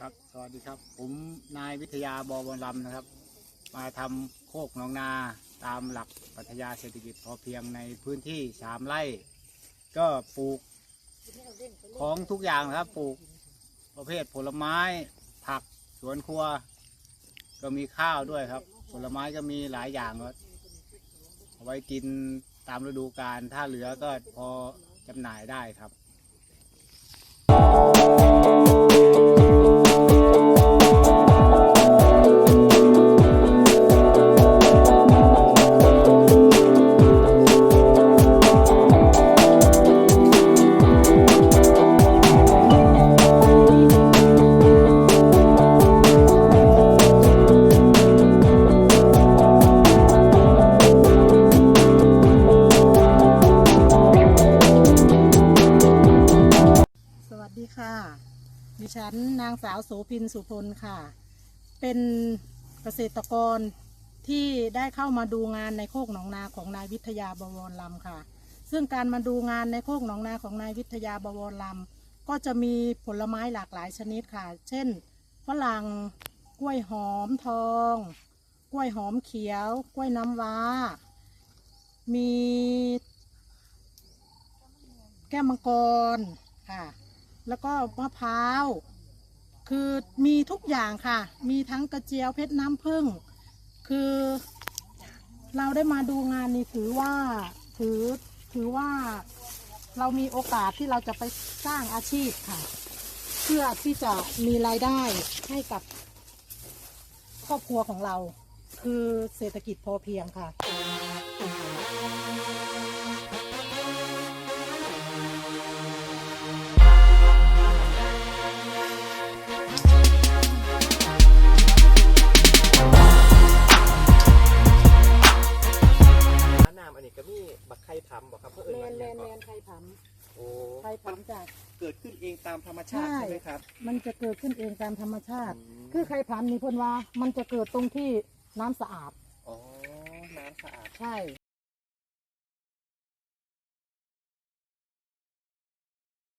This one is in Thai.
ครับ สวัสดีครับ ผมนายวิทยาบวรลำนะครับ มาทำโคกหนองนาตามหลักปรัชญาเศรษฐกิจพอเพียงในพื้นที่สามไร่ ก็ปลูกของทุกอย่างครับ ปลูกประเภทผลไม้ ผักสวนครัว ก็มีข้าวด้วยครับ ผลไม้ก็มีหลายอย่างก็เอาไว้กินตามฤดูกาลถ้าเหลือก็พอจำหน่ายได้ครับ ดีค่ะ ดิฉันนางสาวโสพินสุพลค่ะ เป็นเกษตรกรที่ได้เข้ามาดูงานในโคกหนองนาของนายวิทยาบวรลำค่ะ ซึ่งการมาดูงานในโคกหนองนาของนายวิทยาบวรลำก็จะมีผลไม้หลากหลายชนิดค่ะ เช่นฝรั่งกล้วยหอมทอง กล้วยหอมเขียว กล้วยน้ำว้า มี แก้วมังกรค่ะ แล้วก็มะพร้าว คือมีทุกอย่างค่ะ มีทั้งกระเจียวเพชรน้ำผึ้งคือเราได้มาดูงานนี้ถือว่าถือถือว่าเรามีโอกาสที่เราจะไปสร้างอาชีพค่ะ เพื่อที่จะมีรายได้ให้กับครอบครัวของเรา คือเศรษฐกิจพอเพียงค่ะ บักไข่พำบอกครับเพื่อแมเอิญนแมนแมแมนนไทยผโอ้ำไทยมันผำจ้ะเกิดขึ้นเองตามธรรมชาติใช่ ใช่ไหมครับมันจะเกิดขึ้นเองตามธรรมชาติอืมคือไข่ผำนี่เพิ่นว่า มันจะเกิดตรงที่น้ำสะอาด อ๋อ น้ำสะอาด ใช่